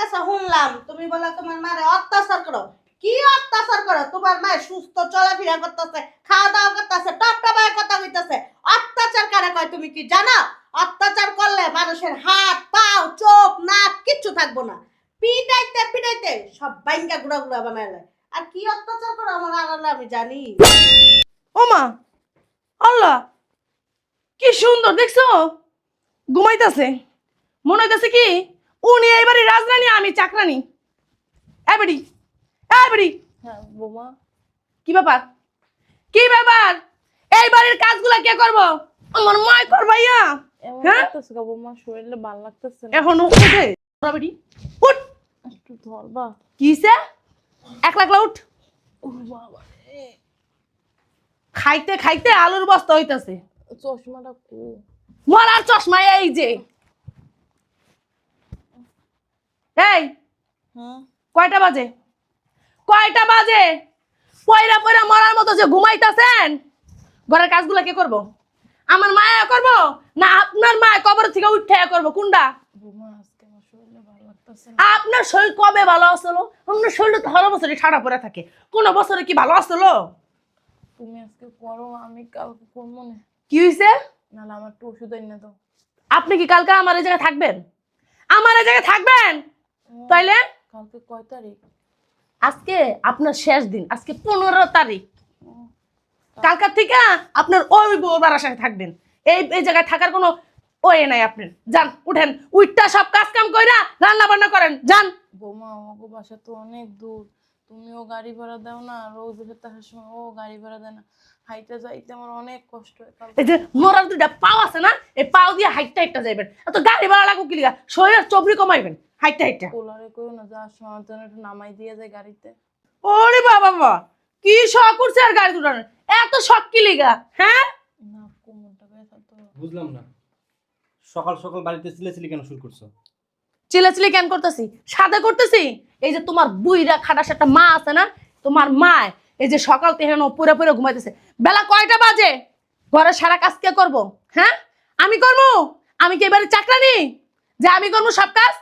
কাছে শুনলাম, তুমি বলে তোমার মারে অত্যাচার করো। কি অত্যাচার করো? তোমার মায়ের সুস্থ চলাফেরা করতেছে খাওয়া দাওয়া করতেছে টপ কথা কইতেছে। অত্যাচার কারে কয় তুমি কি জানো? অত্যাচার করলে মানুষের হাত, পাও, চোখ, নাক কিচ্ছু থাকব না। পিটাইতে পিটাইতে সব বাইঙ্গা গুড়া গুড়া বানায় লয়। আর কি অত্যাচার করো আমার আড়ালে আমি জানি। ওমা আল্লাহ, কি সুন্দর, দেখছ? ঘুমাইতেছে। মনে হইতেছে কি? উনি এইবারে রাজরানী আমি চাকরানি। এবারি এবারি হ্যাঁ বোমা। কি ব্যাপার? কি ব্যাপার? এই বাড়ির কাজগুলা কে করব? আমার মায় করবাইয়া এমন হ্যাঁ? লাগতেছে গো বোমা শরীরে ভালো লাগতেছে না। এখন উঠে বেটি উঠ। একটু ধরবা কিসে? এক লাখ উঠ। ও বাবা খাইতে খাইতে আলুর বস্তা হইতাছে। চশমাটা কো। মরার চশমা এই যে। এই কয়টা বাজে? কয়টা বাজে? পয়রা পয়রা মরার মতো যে ঘুমাইতাছেন? ঘরের কাজগুলো কে করব? আমার মায়া করব? না আপনার মায় কবর থেকে উঠে করব? কোনটা? আপনার শরীর কবে ভালো আসলো? আপনার শরীর তো হর বছরই ঠাড়া পড়ে থাকে। কোন বছরে কি ভালো আসলো? তুমি আজকে করো আমি কালকে করব না। কি হয়েছে নাহলে আমার একটু ওষুধ এনে দাও। আপনি কি কালকে আমার এই জায়গায় থাকবেন? আমার এই জায়গায় থাকবেন? তাইলে? কালকে কয় তারিখ? আজকে আপনার শেষ দিন আজকে পনেরো তারিখ। কালকার থেকে আপনার ওই বউ আশায় থাকবেন। এই এই জায়গায় থাকার কোনো ওয়ে নাই আপনি যান উঠেন উইটটা সব কাজ কাম কইরা রান্না বান্না করেন। যান। বৌমা আমাকে বাসা তো অনেক দূর। তুমিও গাড়ি ভাড়া দাও না রোজ বেরোতে আসার সময় ও গাড়ি ভাড়া দেয় না। হাইটে যাইতে আমার অনেক কষ্ট হয় কালকে এই যে মরার দুইটা পাও আছে না এই পাও দিয়ে হাইটটা হাইটটা যাইবেন। এত গাড়ি ভাড়া লাগু কি লিগা? শরীরের চবরি কমাইবেন হাইটটা হাইটটা। কোলারে করো না যাওয়ার সময় আমার জন্য একটু নামাই দিয়ে যায় গাড়িতে। ওরে বাবা বাবা কি শখ করছে আর গাড়ি দুটানোর এত শখ কি লিগা? হ্যাঁ? না কোমরটা ব্যথা তো। বুঝলাম না। সকাল সকাল বাড়িতে চিলেছিলি কেন শুরু করছ? চিলাচিলি কেন করতেছি? সাদা করতেছি? এই যে তোমার বুইরা খাটাস একটা মা আছে না, তোমার মা এই যে সকাল থেকে পুরো পুরো ঘুমাইতেছে। বেলা কয়টা বাজে? ঘরে সারা কাজ কে করব? হ্যাঁ? আমি করব? আমি কি এবারে চাকরানি যে আমি করব সব কাজ?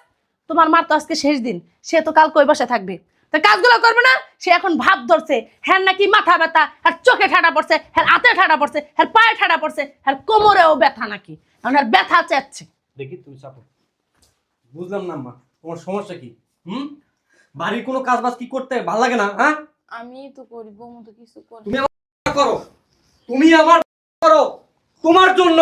তোমার মার তো আজকে শেষ দিন, সে তো কাল কই বসে থাকবে। তা কাজগুলো করবে না? সে এখন ভাব ধরছে হ্যাঁ নাকি মাথা ব্যথা আর চোখে ঠাডা পড়ছে হ্যাঁ হাতে ঠাডা পড়ছে হ্যাঁ পায়ে ঠাডা পড়ছে হ্যাঁ কোমরেও ব্যথা নাকি। এখন আর ব্যথা চাচ্ছে। দেখি তুমি চাপো বুঝলাম না আম্মা তোমার সমস্যা কি? হুম? বাড়ির কোনো কাজ বাজ কি করতে ভালো লাগে না হ্যাঁ? আমি তো করি বৌমা তো কিছু করে তুমি আমার করো। তুমি আমার করো। তোমার জন্য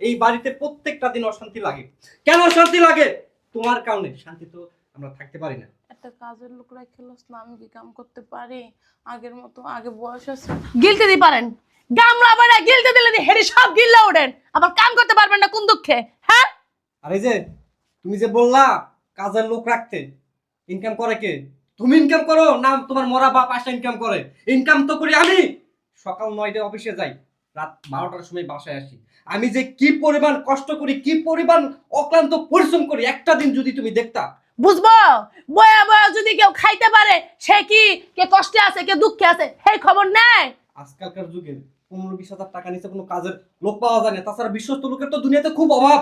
এই বাড়িতে প্রত্যেকটা দিন অশান্তি লাগে। কেন অশান্তি লাগে? তোমার কারণে। শান্তি তো আমরা থাকতে পারি না। একটা কাজের লোক রেখে না আমি কি কাম করতে পারি? আগের মতো আগে বয়স আছে। গিলতে দিতে পারেন। গামলা বাড়া গিলতে দিলে দি হেরে সব গিল্লা ওঠেন। আবার কাম করতে পারবেন না কোন দুঃখে? হ্যাঁ? আর এই যে তুমি যে বললা কাজের লোক রাখতে ইনকাম করে কে? তুমি ইনকাম করো না তোমার মরা বাপ আসা ইনকাম করে? ইনকাম তো করি আমি। সকাল নয়টায় অফিসে যাই রাত বারোটার সময় বাসায় আসি। আমি যে কি পরিমাণ কষ্ট করি কি পরিমাণ অক্লান্ত পরিশ্রম করি একটা দিন যদি তুমি দেখতা। বুঝব? বয়া বয়া যদি কেউ খাইতে পারে সে কি কে কষ্টে আছে কে দুঃখে আছে সেই খবর নেয় আজকালকার যুগে পনেরো বিশ হাজার টাকা নিচে কোনো কাজের লোক পাওয়া যায় না। তাছাড়া বিশ্বস্ত লোকের তো দুনিয়াতে খুব অভাব।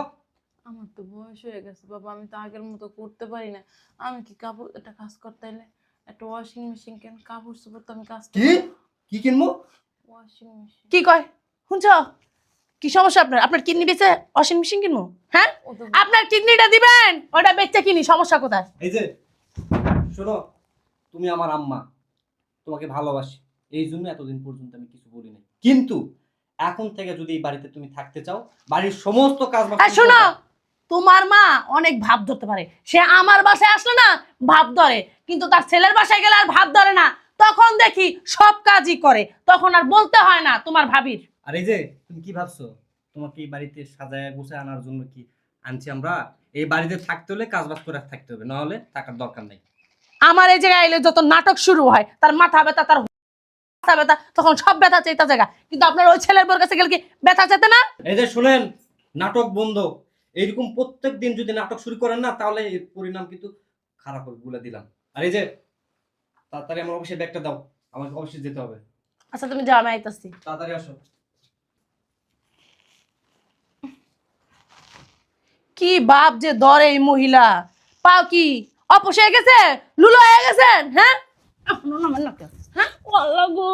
আমার তো বয়স হয়ে গেছে বাবা আমি তো আগের মতো করতে পারি না। আমি কি কাপড় একটা কাজ করতে এলে একটা ওয়াশিং মেশিন কেন? কাপড় চোপড় তো আমি কাজ কি? কি কিনবো? ওয়াশিং মেশিন কি কয়? শুনছ? কি সমস্যা আপনার? আপনার কিডনি বেচে ওয়াশিং মেশিন কিনবো? হ্যাঁ? আপনার কিডনিটা দিবেন ওটা বেচে কিনি সমস্যা কোথায়? এই যে শোনো তুমি আমার আম্মা তোমাকে ভালোবাসি। এই জন্য এতদিন পর্যন্ত আমি কিছু বলি নাই। কিন্তু এখন থেকে যদি এই বাড়িতে তুমি থাকতে চাও বাড়ির সমস্ত কাজ শোনো। তোমার মা অনেক ভাব ধরতে পারে। সে আমার বাসায় আসলে না ভাব ধরে কিন্তু তার ছেলের বাসায় গেলে আর ভাব ধরে না। তখন দেখি সব কাজই করে তখন আর বলতে হয় না তোমার ভাবির। আর এই যে তুমি কি ভাবছ? তোমাকে এই বাড়িতে সাজায় গুছায় আনার জন্য কি আনছি আমরা? এই বাড়িতে থাকতে হলে কাজ বাজ করে থাকতে হবে না হলে থাকার দরকার নেই। আমার এই জায়গায় এলে যত নাটক শুরু হয় তার মাথা ব্যথা তার মাথা ব্যথা তখন সব ব্যথা চাইতে জায়গা। কিন্তু আপনার ওই ছেলের বোর কাছে গেলে কি ব্যথা চাইতে না? এই যে শুনেন নাটক বন্ধ। এইরকম প্রত্যেক দিন যদি নাটক শুরু করেন না তাহলে এর পরিণাম কিন্তু খারাপ হবে বলে দিলাম আর এই যে তাড়াতাড়ি আমার অফিসে ব্যাগটা দাও আমাকে অফিসে যেতে হবে আচ্ছা তুমি যাও আমি আইতাছি তাড়াতাড়ি আসো কি বাপ যে ধরে এই মহিলা পাও কি অপস হয়ে গেছে লুলো হয়ে গেছেন হ্যাঁ হ্যাঁ আল্লাহ গো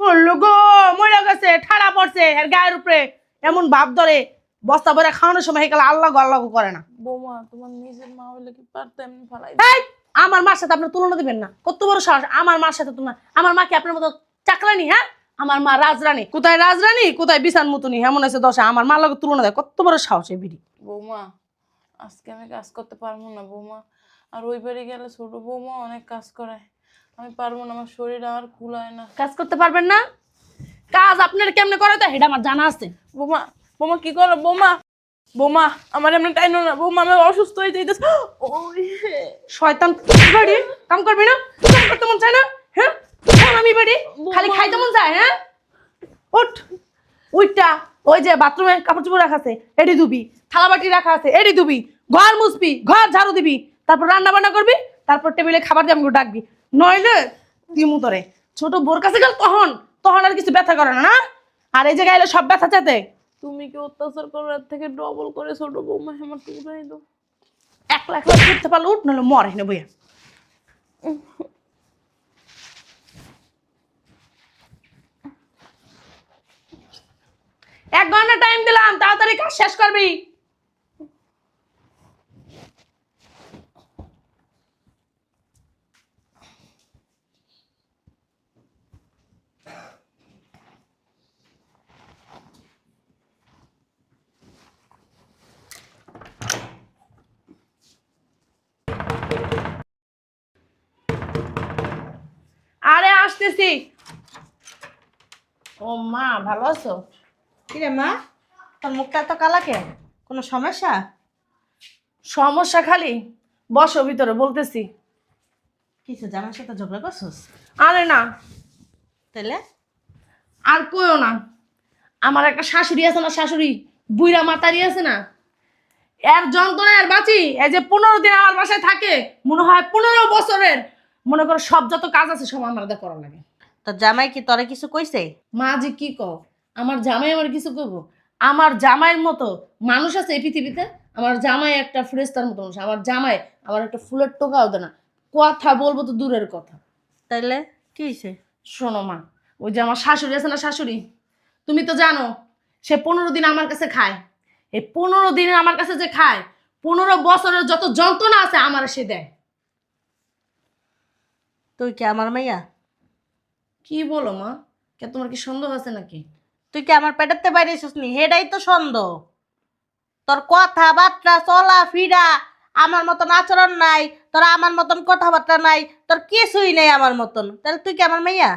বলল গো মরে গেছে ঠাড়া পড়ছে এর গায়ের উপরে এমন ভাব ধরে বস্তা ভরে খাওয়ানোর সময় হেকালে আল্লাহ আল্লাহ করে না। বৌমা তোমার নিজের মা হলে কি পারতাম ফালাই আমার মার সাথে আপনার তুলনা দিবেন না। কত বড় সাহস। আমার মার সাথে তুলনা আমার মা কি আপনার মতো চাকরানি হ্যাঁ? আমার মা রাজরানী। কোথায় রাজরানী? কোথায় বিছান মতনি? এমন আছে দশা। আমার মার লগে তুলনা দেয়। কত বড় সাহস এই বিড়ি। বৌমা আজকে আমি কাজ করতে পারব না বৌমা। আর ওই বাড়ি গেলে ছোট বৌমা অনেক কাজ করায় আমি পারব না আমার শরীর আর কুলায় না। কাজ করতে পারবেন না? কাজ আপনার কেমনে করে তো এটা আমার জানা আছে। বৌমা বৌমা কি করো বৌমা বৌমা আমার এমনি টাইনো না। বৌমা আমি অসুস্থ হয়ে যাইতেছে। ওই শয়তান বাড়ি? কাম করবি না? কাম করতে মন চায় না? হ্যাঁ? আমি বাড়ি? খালি খাইতে মন চায় হ্যাঁ? উঠ। উইটা ওই যে বাথরুমে কাপড় চোপড় রাখা আছে এডি ধুবি। থালা বাটি রাখা আছে এডি ধুবি। ঘর মুছবি ঘর ঝাড়ু দিবি। তারপর রান্না বান্না করবি তারপর টেবিলে খাবার দিয়ে আমাকে ডাকবি। নইলে দিমু তোরে ছোট বোর কাছে গেল তখন তখন আর কিছু ব্যথা করে না না? আর এই জায়গায় এলে সব ব্যথা চাতে তুমি কি অত্যাচার করার থেকে ডবল করে ছোট বৌমা আমার টুকরাই দাও। একলা একলা করতে পারলে উঠ নাহলে মরে না বইয়া। এক ঘণ্টা টাইম দিলাম, তাড়াতাড়ি কাজ শেষ করবি। আসতেছি। ও মা ভালো আছো? কিরে মা তোর মুখটা তো কালা কেন? কোনো সমস্যা? সমস্যা খালি। বসো ভিতরে বলতেছি। কিছু জামার সাথে ঝগড়া করছিস? আরে না। তাহলে আর কইও না। আমার একটা শাশুড়ি আছে না শাশুড়ি বুইরা মাতারি আছে না এর যন্ত্রণায় আর বাঁচি। এই যে পনেরো দিন আমার বাসায় থাকে মনে হয় পনেরো বছরের মনে করো সব যত কাজ আছে সব আমার দিয়ে করা লাগে। তোর জামাই কি তোরে কিছু কইছে? মা যে কি কও? আমার জামাই আমার কিছু করব আমার জামাইয়ের মতো মানুষ আছে এই পৃথিবীতে আমার জামাই একটা ফ্রেস্তার মতো মানুষ। আমার জামাই আমার একটা ফুলের টোকাও দেয় না। কথা বলব তো দূরের কথা। তাইলে কি হয়েছে শোনো মা ওই যে আমার শাশুড়ি আছে না শাশুড়ি? তুমি তো জানো সে পনেরো দিন আমার কাছে খায়। এই পনেরো দিন আমার কাছে যে খায় পনেরো বছরের যত যন্ত্রণা আছে আমার সে দেয়। তুই কি আমার মাইয়া? কি বলো মা? কে তোমার কি সন্দেহ আছে নাকি? তুই কি আমার পেটেতে বাইরে এসেছিস নি? হেডাই তো সন্দেহ। তোর কথাবার্তা চলা ফিরা আমার মতন আচরণ নাই তোর আমার মতন কথাবার্তা নাই তোর কিছুই নেই আমার মতন। তাহলে তুই কি আমার মাইয়া?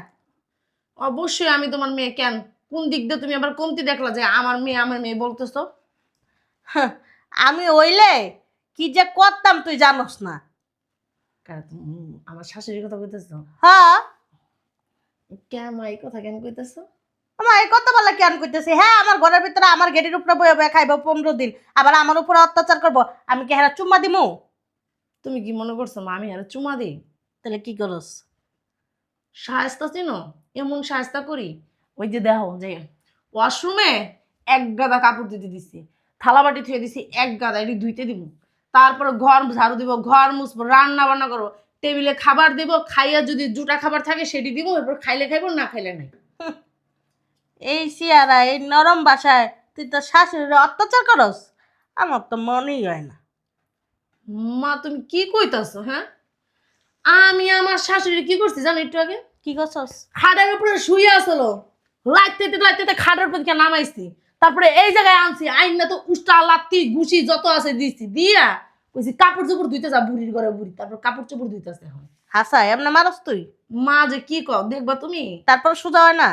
অবশ্যই আমি তোমার মেয়ে। কেন? কোন দিক দিয়ে তুমি আবার কমতি দেখলা যে আমার মেয়ে আমার মেয়ে বলতেছো? আমি ওইলে কি যে করতাম তুই জানোস না। আমার শাশুড়ির কথা কইতেছো? হ্যাঁ। কেন মা এই কথা কেন কইতেছো? আমার এই কথা বলা কেন কইতেছি? হ্যাঁ আমার ঘরের ভিতরে আমার গেটের উপরে বয়ে বয়ে খাইব পনেরো দিন। আবার আমার উপরে অত্যাচার করব। আমি কি হ্যাঁ চুম্মা দিমু? তুমি কি মনে করছ মা আমি আর চুমা দিই? তাহলে কি করস? সাহস্তা চিনো? এমন সাহস্তা করি? ওই যে দেখো যে ওয়াশরুমে এক গাদা কাপড় দিতে দিছি। থালা বাটি থুয়ে দিছি এক গাদা এটি ধুইতে দিব তারপরে ঘর ঝাড়ু দিব ঘর মুছবো রান্না বান্না করব। টেবিলে খাবার দিব খাইয়া যদি দুটা খাবার থাকে সেটি দিব এরপর খাইলে খাইবো না খাইলে নাই। এই সিয়ারা এই নরম বাসায় তুই তো শাশুড়ির অত্যাচার করস আমার তো মনেই হয় না। মা তুমি কি কইতাছো হ্যাঁ? আমি আমার শাশুড়ি কি করছি জানো একটু আগে? কি করছস? খাটের উপরে শুয়ে আসলো। লাইতে লাইতে খাটের উপর নামাইছি। তারপরে এই জায়গায় আনছি আইন না তো উষ্টা লাত্তি ঘুষি যত আছে দিছি দিয়া কইছি কাপড় চোপড় ধুইতে যা বুড়ির ঘরে বুড়ি তারপর কাপড় চোপড় ধুইতেছে এখন। হাসা এমনি মারস তুই? মা যে কি কও দেখবা তুমি? তারপর সোজা হয় না?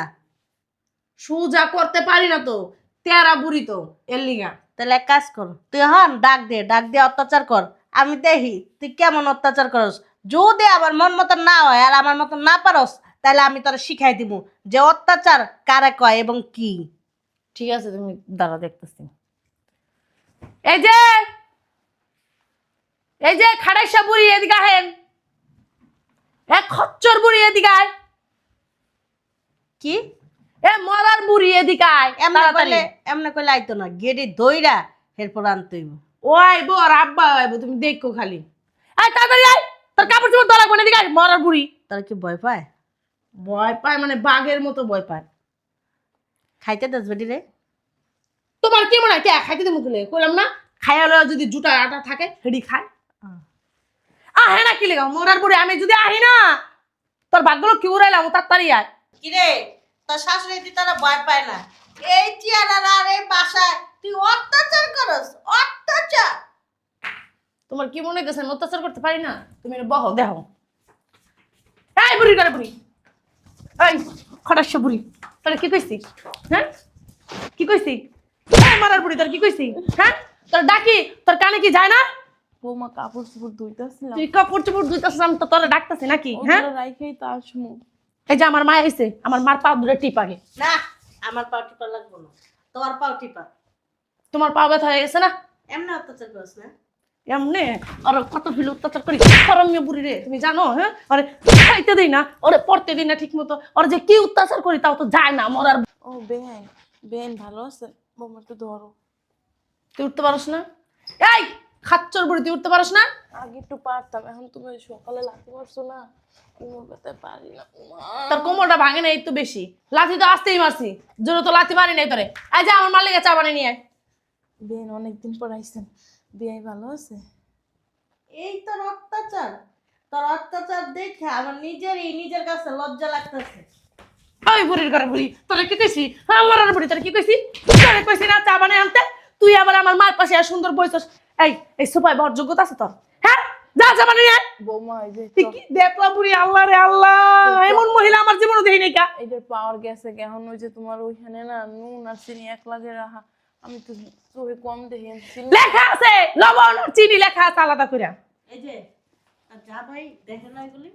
সোজা করতে পারি না তো তেরা বুড়ি তো এর লিগা। তাহলে এক কাজ কর তুই হন ডাক দে ডাক দিয়ে অত্যাচার কর। আমি দেখি তুই কেমন অত্যাচার করস? যদি আবার মন মতন না হয় আর আমার মতন না পারস তাহলে আমি তোরা শিখাই দিব যে অত্যাচার কারে কয় এবং কি। ঠিক আছে তুমি দাঁড়া দেখতেছি। এই যে! এই যে খাড়াইসা বুড়ি এদিকে আহেন। এক খচ্চর বুড়ি এদিকে আয়। কি? এ মরার বুড়ি এদিকে আয় এমনি করলে এমনি করলে আইতো না গেড়ি দইরা এরপর আনতে হইব। ও আইবো আর আব্বা আইবো তুমি দেখো খালি। আয় তাড়াতাড়ি আয় তোর কাপড় চোপড় আয়, মরার বুড়ি। তারা কি ভয় পায়? ভয় পায় মানে বাঘের মতো ভয় পায়। খাইতে দাস বেটি রে। তোমার কি মনে হয় কে খাইতে দেবো তুলে কইলাম না খাইয়া লয়া যদি জুটা আটা থাকে হেডি খায়। আহে না কি লেগা? মরার বুড়ি আমি যদি আহি না তোর ভাগ্যলো কি উড়াইলাম তাড়াতাড়ি আয়। কিরে তোর শাশুড়ি তুই তারা ভয় পায় না। এই চেয়ারার আর এই বাসায় তুই অত্যাচার করস অত্যাচার। তোমার কি মনে হইতেছে আমি অত্যাচার করতে পারি না? তুমি এটা বহো দেখো। এই বুড়ি করে বুড়ি। এই খটাস্য বুড়ি তোর কি কইছি হ্যাঁ? কি কইছি মারার বুড়ি তোর কি কইছি হ্যাঁ? তোর ডাকি তোর কানে কি যায় না? বৌমা কাপড় চোপড় ধুইতেছিলাম। তুই কাপড় চোপড় ধুইতেছিস আমি তো তোরা ডাকতেছি নাকি হ্যাঁ? রাইখেই তো আসমু এই যে আমার মা আইছে আমার মার পা দূরে টিপ আগে। না আমার পাও টিপা লাগবো না। তোমার পাও টিপা। তোমার পা ব্যথা হয়ে গেছে না? এমনি অত্যাচার করস না। এমনি? আর কত ফিল অত্যাচার করি। বুড়ি রে তুমি জানো হ্যাঁ? আরে খাইতে দিই না ওরে পড়তে দিই না ঠিক মতো ওর যে কি অত্যাচার করি তাও তো যায় না মরার ও বেআইন ভালো আছে। বৌমা একটু ধরো। তুই উঠতে পারস না? এই! খাচ্চর বুড়ি তুই উঠতে পারস না? আগে একটু পারতাম এখন তুমি সকালে লাথি মারছো না? কোমর ব্যথায় পারি না তোর কোমরটা ভাঙে না এই তো বেশি। লাথি তো আসতেই মারছি। জোরে তো লাথি মারি নাই তোরে। এই যে আমার মালিকা চা বানিয়ে নিয়ে আয়। বেআইন অনেকদিন পর আইসেন। বেআই ভালো আছে? এই তোর অত্যাচার। তোর অত্যাচার দেখে আমার নিজেরই নিজের কাছে লজ্জা লাগতেছে। ওই বুড়ির ঘরে বুড়ি তোরে কি কইছি? হ্যাঁ মরার বুড়ি তোরে কি কইছি? তোরে কইছি না চা বানিয়ে আনতে। তুই আবার আমার মার পাশে আর সুন্দর বইছস। এই এই সোফায় বড় যোগ্যতা আছে তোর হ্যাঁ? যা বানিয়ে আয়। বৌমা এই যে তুই কি দেখলা বুড়ি? আল্লাহ রে আল্লাহ। এমন মহিলা আমার জীবনে দেখি নাই কা। এটার পাওয়ার গেছে এখন ওই যে তোমার ওইখানে না নুন আর চিনি এক লাগে রাখা আমি তো চোখে কম দেখি লেখা আছে! লবণ আর চিনি লেখা আছে আলাদা করে এই যে আর যা ভাই দেখে না এগুলি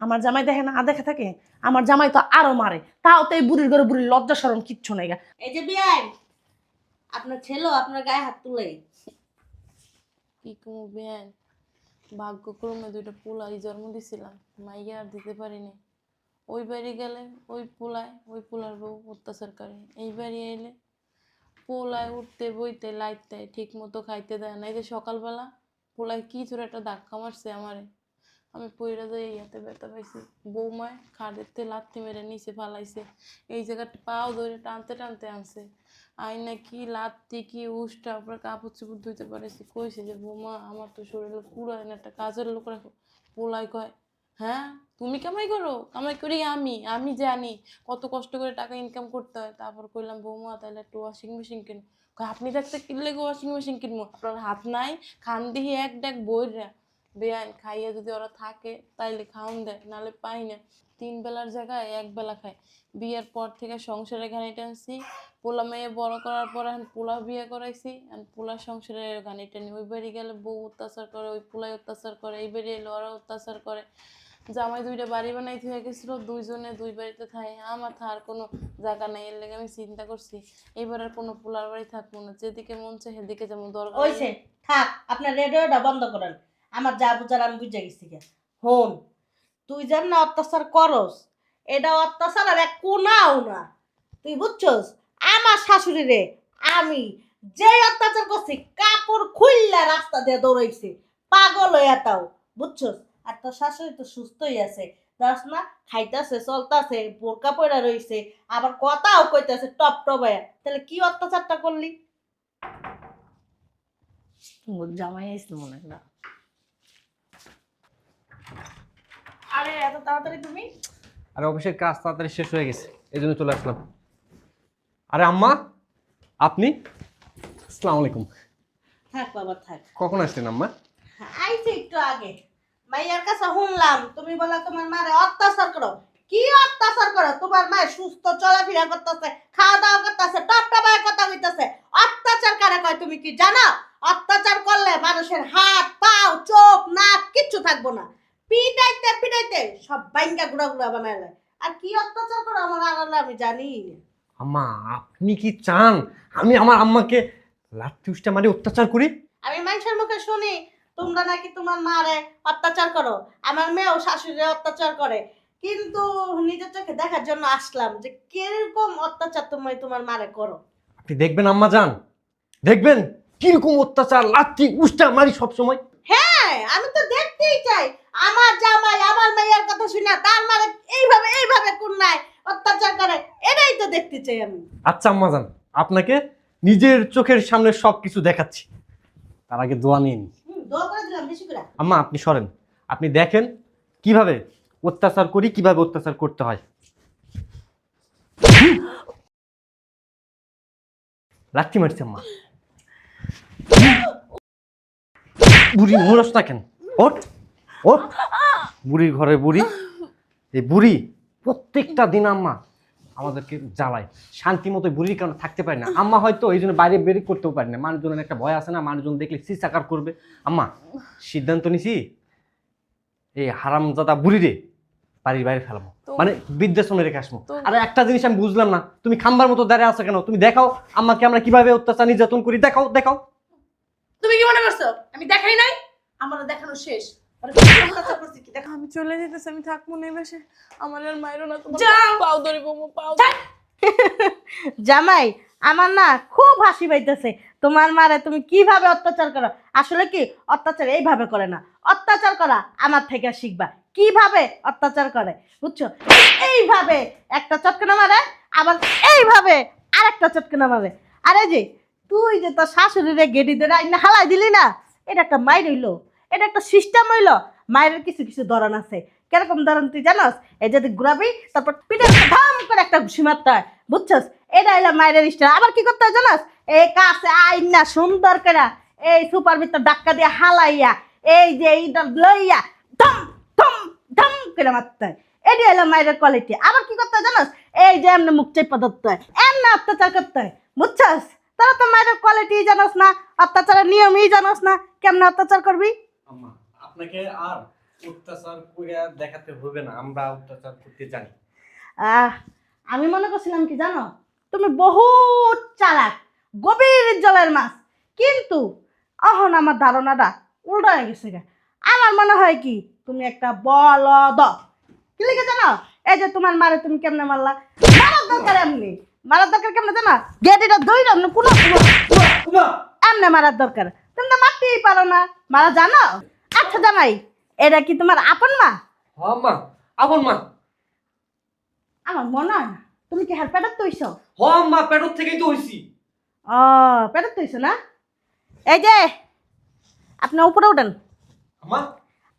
আমার জামাই দেখে না দেখে থাকে? আমার জামাই তো আরও মারে। তাও তো এই বুড়ির ঘরে বুড়ির লজ্জা সরম কিচ্ছু নাই গা এই যে বিয়াই আপনার ছেলেও আপনার গায়ে হাত তুলে। কি কুমু ভাগ্যক্রমে দুইটা পোলাই জন্ম দিছিলাম মাইকে আর দিতে পারিনি। ওই বাড়ি গেলে ওই পোলায়, ওই পোলার বউ অত্যাচার করে। এই বাড়ি এলে পোলায় উঠতে, বইতে লাইতে ঠিক মতো খাইতে দেয় না। এই যে সকালবেলা পোলায় কি ছোট একটা ধাক্কা মারছে আমারে। আমি পইরা যাই ইয়াতে ব্যথা পাইছি। বৌমায় খাড়েতে লাথি মেরে নিচে ফালাইছে। এই জায়গাটা পাও ধরে টানতে টানতে আনছে। আইনা কি লাত্তি কি উষ্টা আপনার কাপড় চুপড় ধুইতে পারেছি। কইছে যে, বৌমা, আমার তো শরীরে পুরো না, একটা কাজের লোক রাখো। পোলাই কয় হ্যাঁ তুমি কামাই করো? কামাই করি আমি আমি জানি কত কষ্ট করে টাকা ইনকাম করতে হয়। তারপর কইলাম, বৌমা, তাহলে একটু ওয়াশিং মেশিন কিন। আপনি দেখতে কিনলে ওয়াশিং মেশিন কিনবো? আপনার হাত নাই, খান দিহি এক ডাক বইরা। বেআইন খাইয়ে যদি ওরা থাকে, তাইলে খাওন দেয় নাহলে পাই না। তিন বেলার জায়গায় এক বেলা খায়। বিয়ের পর থেকে সংসারে ঘানি টানছি পোলা মেয়ে বড় করার পর এখন পোলা বিয়ে করাইছি আর পোলা সংসারে ঘানি টানি ওই বাড়ি গেলে বউ অত্যাচার করে, ওই পোলাই অত্যাচার করে, এই বাড়ি এলে ওরা অত্যাচার করে। জামাই দুইটা বাড়ি বানাইতে হয়ে গেছিল, দুইজনে দুই বাড়িতে থাকে আমার থার কোনো জায়গা নেই, এর লেগে আমি চিন্তা করছি এবার আর কোনো পোলার বাড়ি থাকব না। যেদিকে মন চায় সেদিকে যেমন দরকার। থাক, আপনার রেডিওটা বন্ধ করেন। আমার যা বুঝার আমি বুঝে গেছি গে হন, তুই যেন না অত্যাচার করস, এটা অত্যাচার আর এক কোনাও না। তুই বুঝছস? আমার শাশুড়ি রে, আমি যে অত্যাচার করছি, কাপড় খুললা রাস্তা দিয়ে দৌড়াইছি, পাগল হইয়া তাও, বুঝছস? আর তোর শাশুড়ি তো সুস্থই আছে দাস না, খাইতাছে, চলতাছে, বোরকা পড়া রইছে, আবার কথাও কইতাছে টপ টপ টপায়া তাহলে কি অত্যাচারটা করলি? জামাই আইছিল মনে হয় না আরে এত তাড়াতাড়ি তুমি? আরে অফিসের কাজ তাড়াতাড়ি শেষ হয়ে গেছে। এই জন্য চলে আসলাম। আরে আম্মা আপনি? আসসালামু আলাইকুম। থাক বাবা থাক। কখন আসলেন আম্মা? আইছে একটু আগে। মাইয়ার কাছে শুনলাম তুমি বলে তোমার মারে অত্যাচার করো। কি অত্যাচার করো? তোমার মায়ের সুস্থ চলাফেরা করতেছে খাওয়া দাওয়া করতেছে টপ টপায় কথা কইতেছে। অত্যাচার কারে কয় তুমি কি জানো? অত্যাচার করলে মানুষের হাত পাও চোখ নাক কিচ্ছু থাকব না। পিটাইতে পিটাইতে সব বাইঙ্গা গুড়া গুড়া বানাইলে আর কি অত্যাচার করো আমার আড়ালে আমি জানি। আম্মা আপনি কি চান? আমি আমার আম্মাকে উষ্টা মারি অত্যাচার করি? আমি মানুষের মুখে শুনি তোমরা নাকি তোমার মারে অত্যাচার করো। আমার মেয়েও শাশুড়ি অত্যাচার করে। কিন্তু নিজের চোখে দেখার জন্য আসলাম যে কীরকম অত্যাচার তুমি তোমার মারে করো। আপনি দেখবেন আম্মা যান। দেখবেন কীরকম অত্যাচার লাঠি উষ্টা মারি সবসময়। হ্যাঁ আমি তো দেখতেই চাই। আমার জামাই আমার মেয়ের কথা শুনে তার মানে এইভাবে এইভাবে কোন নাই অত্যাচার করে এটাই তো দেখতে চাই আমি। আচ্ছা আম্মা জান আপনাকে নিজের চোখের সামনে সব কিছু দেখাচ্ছি। তার আগে দোয়া নিয়ে নিই দোয়া করে দিলাম বেশি করে। আম্মা আপনি সরেন। আপনি দেখেন কীভাবে অত্যাচার করি কীভাবে অত্যাচার করতে হয়। লাঠি মারছি আম্মা। বুড়ি মরস না কেন? ওঠ। ওঠ বুড়ির ঘরে বুড়ি। এই বুড়ি প্রত্যেকটা দিন আম্মা আমাদেরকে জ্বালায়। শান্তি মতো বুড়ির কারণে থাকতে পারি না। আম্মা হয়তো এই জন্য বাইরে বেরিয়ে করতেও পারি না। মানুষজনের একটা ভয় আছে না? মানুষজন দেখলে সিসাকার করবে। আম্মা সিদ্ধান্ত নিছি এই হারামজাদা বুড়ি রে বাড়ির বাইরে ফেলাবো। মানে বৃদ্ধাশ্রমে রেখে আসব। আর একটা জিনিস আমি বুঝলাম না। তুমি খাম্বার মতো দাঁড়িয়ে আছো কেন? তুমি দেখাও। আম্মাকে আমরা কীভাবে অত্যাচার নির্যাতন করি? দেখাও দেখাও। তুমি কি মনে করছ? আমি দেখাই নাই? আমার দেখানো শেষ। আরে আমি চলে যেতেছি আমি থাকব না এই আমার আর মাইরো না তোমার পাও ধরি বৌমা পাও জামাই আমার না খুব হাসি পাইতেছে। তোমার মারে তুমি কীভাবে অত্যাচার করো? আসলে কি অত্যাচার এইভাবে করে না। অত্যাচার করা আমার থেকে শিখবা। কীভাবে অত্যাচার করে বুঝছ? এইভাবে একটা চটকানা মারে আবার এইভাবে আরেকটা চটকানা মারে। আরে যে তুই যে তোর শাশুড়িরে গেডি ধরে আইনা হালাই দিলি না এটা একটা মাইর হইল। এটা একটা সিস্টেম হইল। মায়ের কিছু কিছু ধরন আছে। কীরকম ধরন তুই জানোস? এই যদি ঘুরাবি, তারপর পিঠে ধাম করে একটা ঘুষি মারতে হয়। বুঝছস? এটা হইল মায়ের স্টাইল। আবার কি করতে হয় জানোস? এই কাছে আইন আইনা সুন্দর করে এই সুপার ভিতর ডাক্কা দিয়ে হালাইয়া, এই যে এইটা লইয়া ধম ধম ধম করে মারতে হয়। এটি হলো মায়ের কোয়ালিটি আবার কি করতে হয় জানোস? এই যে এমনি মুখ চেপা ধরতে হয়। এমনি অত্যাচার করতে হয়। বুঝছস? তারা তো মায়ের কোয়ালিটি জানোস না, অত্যাচারের নিয়মই জানোস না। কেমনে অত্যাচার করবি? আম্মা আপনাকে আর অত্যাচার করে দেখাতে হবে না আমরা অত্যাচার করতে জানি। আহ, আমি মনে করছিলাম কি জানো? তুমি বহুত চালাক গভীর জলের মাছ। কিন্তু অহন আমার ধারণাটা উল্টো হয়ে গেছে গা। আমার মনে হয় কি তুমি একটা বলদ। কি লিখে জানো? এই যে তোমার মারে তুমি কেমনে মারলা? মারার দরকার এমনি। মারার দরকার কেমনে জানো? গেটিটা দই রাম না কোনো এমনি মারার দরকার। তুমি তো মারতেই পারো না। মারা জানো? আচ্ছা জামাই এটা কি তোমার আপন মা? হ আম্মা আপন মা। আমার মনে হয় না। তুমি কি হার পেটার তৈছ? হ আম্মা পেটর থেকেই তো হইছি। ও পেটার তৈছ না? এই যে আপনি উপরে উঠেন। আম্মা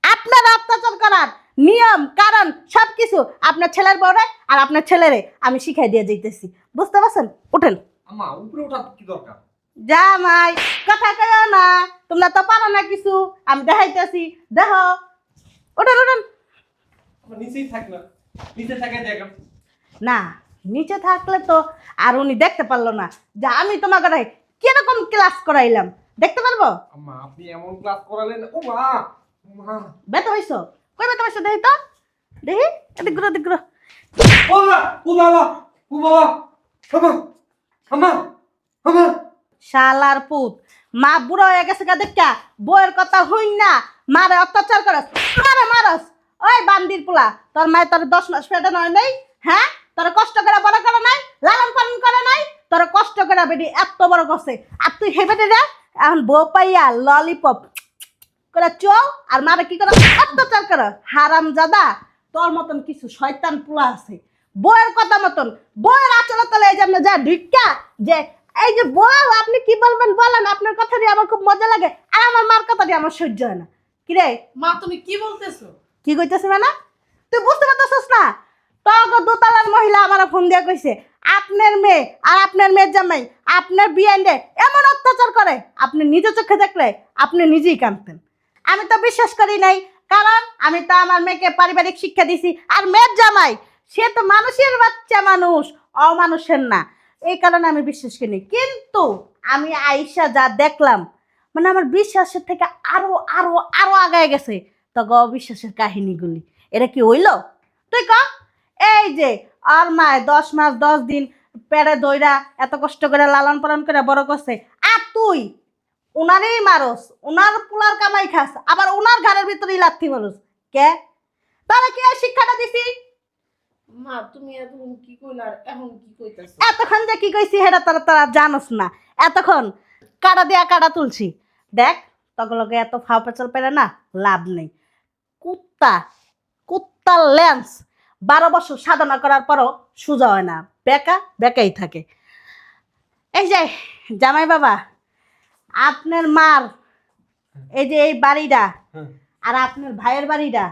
আপনার অত্যাচার করার নিয়ম কারণ সব কিছু আপনার ছেলের বউরে আর আপনার ছেলেরে আমি শিখাই দিয়ে যাইতেছি। বুঝতে পারছেন? উঠেন। আম্মা উপরে ওঠা কি দরকার? জামাই কথা কয়ো না তোমরা তো পারো না কিছু আমি দেখাইতেছি দেখ। উঠেন উঠেন আমার নিচেই থাক না নিচে থাকে দেখ না নিচে থাকলে তো আর উনি দেখতে পারল না। যে আমি তোমাকে রাই কীরকম ক্লাস করাইলাম দেখতে পারব? আম্মা আপনি এমন ক্লাস করালেন ও মা মা। ব্যথা হইছো? কই ব্যথা হইছো? দেখি তো দেখি এদিক ঘুরো এদিক ঘুরো। ও মা ও বাবা ও বাবা আম্মা আম্মা আম্মা শালার পুত। মা বুড়ো হয়ে গেছে কা দেখা। বউয়ের কথা হইন না। মারে অত্যাচার করস। মারে মারস। ওই বান্দির পোলা। তোর মায়ের তোর দশ মাস পেটে নয় নাই হ্যাঁ? তোর কষ্ট করে বড় করে নাই, লালন পালন করে নাই, তোর কষ্ট করে বেটি এত বড় করছে। আর তুই হে বেটি রে এখন বউ পাইয়া ললিপপ করে চৌ আর মারে কি করে অত্যাচার করে হারাম জাদা, তোর মতন কিছু শয়তান পোলা আছে। বউয়ের কথা মতন, বউয়ের আচরণ তলে এই যে যা ঢিক্কা যে এই যে বউ আপনি কি বলবেন বলেন আপনার কথা দিয়ে আমার খুব মজা লাগে। আর আমার মার কথা দিয়ে আমার সহ্য হয় না। কি রে মা তুমি কি বলতেছো? কি কইতেছে মানে? তুই বুঝতে পারতেছিস না? তগ দোতলার মহিলা আমার ফোন দিয়ে কইছে আপনার মেয়ে আর আপনার মেয়ের জামাই আপনার বিয়ান্ডে এমন অত্যাচার করে আপনি নিজে চোখে দেখলে আপনি নিজেই কাঁদতেন। আমি তো বিশ্বাস করি নাই কারণ আমি তো আমার মেয়েকে পারিবারিক শিক্ষা দিছি আর মেয়ের জামাই সে তো মানুষের বাচ্চা মানুষ অমানুষের না। এই কারণে আমি বিশ্বাস করি কিন্তু আমি আইসা যা দেখলাম মানে আমার বিশ্বাসের থেকে আরও আরও আরও আগায় গেছে। তবে অবিশ্বাসের কাহিনীগুলি এটা কি হইল? তুই ক? এই যে, আর মায় দশ মাস, দশ দিন পেড়ে দইরা এত কষ্ট করে লালন পালন করে বড় করছে। আর তুই, উনারই মারস, উনার পোলার কামাই খাস, আবার উনার ঘরের ভিতরেই লাথি মারস। কে? তাহলে কি শিক্ষাটা দিছি? মা তুমি এখন কি কইলা এখন কি কইতাছো? এতক্ষণ যে কি কইছি সেটা তোরা তোরা জানস না। এতক্ষণ কাটা দিয়া কাটা তুলছি। দেখ তগলগে এত ফাও পেঁচাল পেরে না লাভ নেই। কুত্তা কুত্তার লেন্স বারো বছর সাধনা করার পরও সোজা হয় না। বেকা বেকাই থাকে। এই যে জামাই বাবা আপনার মার এই যে এই বাড়িটা হ্যাঁ। আর আপনার ভাইয়ের বাড়িটা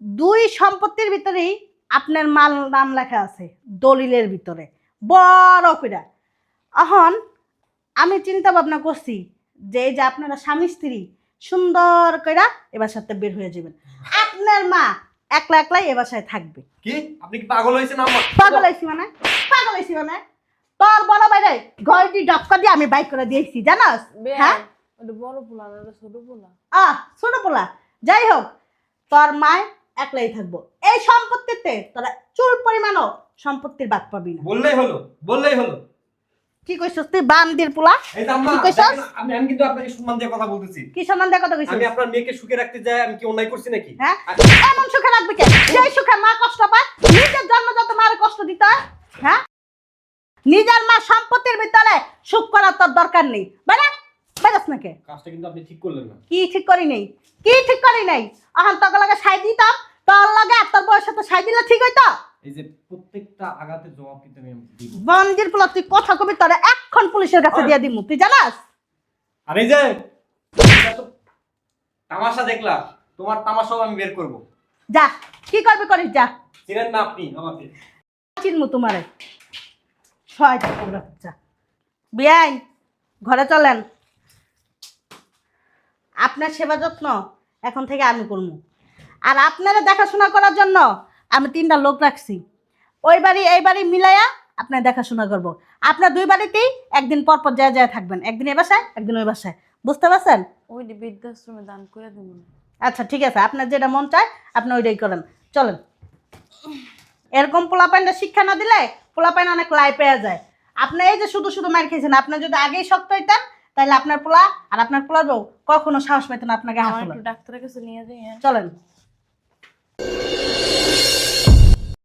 দুই সম্পত্তির ভিতরেই আপনার মাল নাম লেখা আছে দলিলের ভিতরে। বড় কইরা। এখন আমি চিন্তা ভাবনা করছি যে এই যে আপনারা স্বামী স্ত্রী সুন্দর কইরা এবার সাথে বের হয়ে যাবেন। আপনার মা একলা একলাই এ বাসায় থাকবে। কি? আপনি কি পাগল হয়েছেন আমার? পাগল হয়েছি মানে? পাগল হয়েছি মানে? তোর বড় বাইরে ঘরটি ডক্কা দিয়ে আমি বাইক করে দিয়েছি জানাস? হ্যাঁ? বড় পোলা না ছোট পোলা। আহ ছোট পোলা। যাই হোক তোর মায় একলাই থাকব। এই সম্পত্তিতে তোরা চুল পরিমাণও সম্পত্তির বাদ পাবি না। বললেই হলো বললেই হলো। কি কইছস তুই বান্দির পোলা? কি কইছস? আমি আমি কিন্তু আপনাকে সম্মান দিয়ে কথা বলতেছি। কি সম্মান দিয়ে কথা কইছস? আমি আপনার মেয়েকে সুখে রাখতে যাই আমি কি অন্যায় করছি নাকি? হ্যাঁ? এমন সুখে রাখবি কে? যেই সুখে মা কষ্ট পায় নিজের জন্মজাত মার কষ্ট দিতে হয় হ্যাঁ? নিজের মা সম্পত্তির ভিতরে সুখ করার তোর দরকার নেই। বেড়া বেড়াস নাকি? কাজটা কিন্তু আপনি ঠিক করলেন না। কি ঠিক করি নেই কি ঠিক করি নাই? এখন তোকে লাগে সাই দিতাম তোর লাগে আর তোর বউয়ের সাথে সাই দিলে ঠিক হইতো? এই যে প্রত্যেকটা জবাব কিন্তু আমি দিব বন্দির পোলা তুই কথা কবি তোরা এখন পুলিশের কাছে দিয়ে দিমু তুই জানাস? আর এই যে তামাশা দেখলা তোমার তামাশাও আমি বের করব। যা কি করবি করিস যা। চিনেন না আপনি আমাকে। চিনমু তোমারে। ছয়টা পুরো বাচ্চা বিয়াই ঘরে চলেন। আপনার সেবা যত্ন এখন থেকে আমি করব। আর আপনারা দেখাশোনা করার জন্য আমি তিনটা লোক রাখছি। ওই বাড়ি এই বাড়ি মিলাইয়া আপনার দেখাশোনা করব। আপনার দুই বাড়িতেই একদিন পর পর যায় যায় থাকবেন। একদিন এ বাসায় একদিন ওই বাসায়। বুঝতে পারছেন? ওইটি বৃদ্ধাশ্রমে দান করে দেবো আচ্ছা ঠিক আছে। আপনার যেটা মন চায় আপনি ওইটাই করেন। চলেন। এরকম পোলাপাইনটা শিক্ষা না দিলে পোলাপাইন অনেক লাই পেয়ে যায়। আপনি এই যে শুধু শুধু মার খেয়েছেন আপনি যদি আগেই শক্ত হইতেন তাহলে আপনার পোলা আর আপনার পোলার বউ কখনো সাহস পেতেন আপনাকে হাত আমার তোলার। একটু ডাক্তারের কাছে নিয়ে যাই হ্যাঁ চলেন